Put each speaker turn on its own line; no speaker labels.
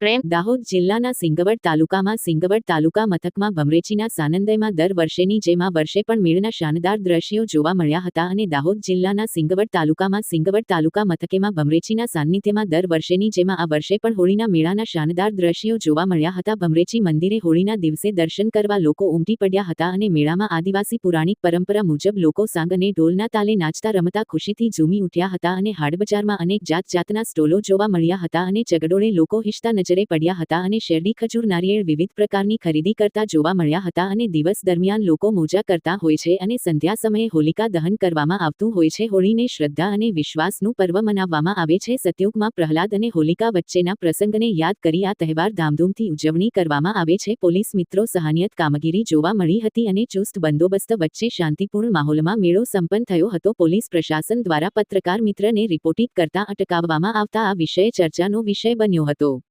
પ્રેમ
દાહોદ જિલ્લાના સિંગવડ તાલુકામાં સિંગવડ તાલુકા મથકમાં ભમરેચીના સાનંદયમાં દર વર્ષેની જેમ આ વર્ષે પણ મેળના શાનદાર દ્રશ્યો જોવા મળ્યા હતા અને દાહોદ જિલ્લાના સિંગવડ તાલુકામાં સિંગવડ તાલુકા મથકેમાં ભમરેચીના સાનિધ્યમાં દર વર્ષેની જેમ આ વર્ષે પણ હોળીના મેળાના શાનદાર દ્રશ્યો જોવા મળ્યા હતા. ભમરેચી મંદિરે હોળીના દિવસે દર્શન કરવા લોકો ઉમટી પડ્યા હતા અને મેળામાં આદિવાસી પુરાણિક પરંપરા મુજબ લોકો સાંગ અને ઢોલના તાલે નાચતા રમતા ખુશીથી ઝૂમી ઉઠ્યા હતા અને હાડબજારમાં અનેક જાત જાતના સ્ટોલો જોવા મળ્યા હતા અને ચગડોળે લોકો હિંચતા નજરે પડ્યા હતા અને શેરડી ખજૂર નારિયેળ વિવિધ પ્રકારની ખરીદી કરતા જોવા મળ્યા હતા અને દિવસ દરમિયાન લોકો મોજા કરતા હોય છે અને સંધ્યા સમયે હોલિકા દહન કરવામાં આવતું હોય છે. હોળીને શ્રદ્ધા અને વિશ્વાસનું પર્વ મનાવવામાં આવે છે. સતયુગમાં પ્રહલાદ અને હોલિકા વચ્ચેના પ્રસંગને યાદ કરી આ તહેવાર ધામધૂમથી ઉજવણી કરવામાં આવે છે. પોલીસ મિત્રો સહાનિયત કામગીરી જોવા મળી હતી અને ચુસ્ત બંદોબસ્ત વચ્ચે શાંતિપૂર્ણ માહોલમાં મેળો સંપન્ન થયો હતો. પોલીસ પ્રશાસન દ્વારા પત્રકાર મિત્રને રિપોર્ટિંગ કરતા અટકાવવામાં આવતા આ વિષય ચર્ચાનો વિષય બન્યો હતો.